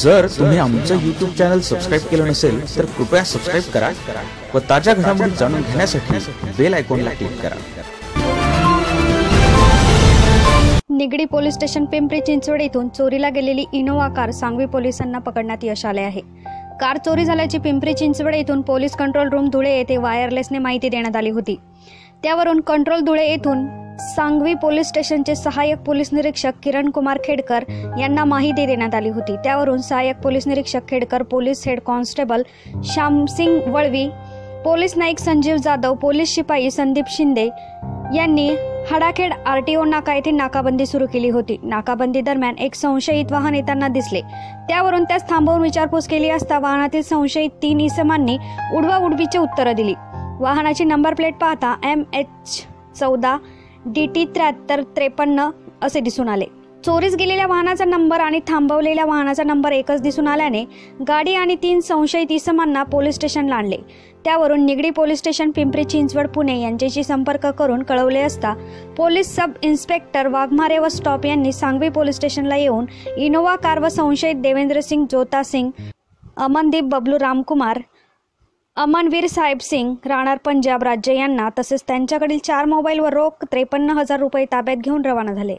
जर तुम्ही आमचं युट्यूब चॅनल सबस्क्राईब केलं नसेल तर कृपया सबस्क्राईब करा व ताज्या घडामोडी जाणून घेण्यासाठी बेल आयकॉनला क्लिक करा. निगडी पोलीस स्टेशन पिंपरी चिंचवड येथून चोरीला गेलेली इनोवा कार सांगवी पोलिसांना पकडण्यात यश आले आहे. कार चोरी झाल्याची पिंपरी चिंचवड येथून पोलीस कंट्रोल रूम धुळे येथे वायरलेसने माहिती देण्यात आली होती. त्यावरून कंट्रोल धुळे येथून सांगवी पोलीस स्टेशनचे सहाय्यक पोलीस निरीक्षक किरण कुमार खेडकर यांना माहिती देण्यात आली होती. त्यावरून सहाय्यक पोलीस निरीक्षक Khedkar police head constable Shyamsing Valvi police Naik Sanjeev Jadhav police शिपाई संदीप शिंदे यांनी हडाखेड आरटीओ नाका येथे नाकाबंदी सुरू केली होती. नाकाबंदी दरम्यान एक संशयित वाहन येताना दिसले. त्यावरून त्यास थांबवून विचारपूस केली असता वाहनातील संशयित तीन इसमांनी उडवा उडवीची उत्तरं दिली. वाहनाची नंबर प्लेट पाहता एम एच चौदा डी टी त्र्याहत्तर त्रेपन्न असे दिसून आले. चोरीस गेलेल्या वाहनाचा नंबर आणि थांबवलेल्या वाहनाचा नंबर एकच दिसून आल्याने गाडी आणि तीन संशयित इसमांना पोलीस स्टेशनला आणले. त्यावरून निगडी पोलीस स्टेशन पिंपरी चिंचवड पुणे यांच्याशी संपर्क करून कळवले असता पोलीस सब इन्स्पेक्टर वाघमारे व स्टॉप यांनी सांगवी पोलीस स्टेशनला येऊन इनोवा कार व संशयित देवेंद्र सिंग जोता सिंग अमनदीप बबलू रामकुमार अमनवीर साहेब सिंग राणार पंजाब राज्य यांना तसेच त्यांच्याकडील चार मोबाईलवर रोख त्रेपन्न हजार रुपये ताब्यात घेऊन रवाना झाले.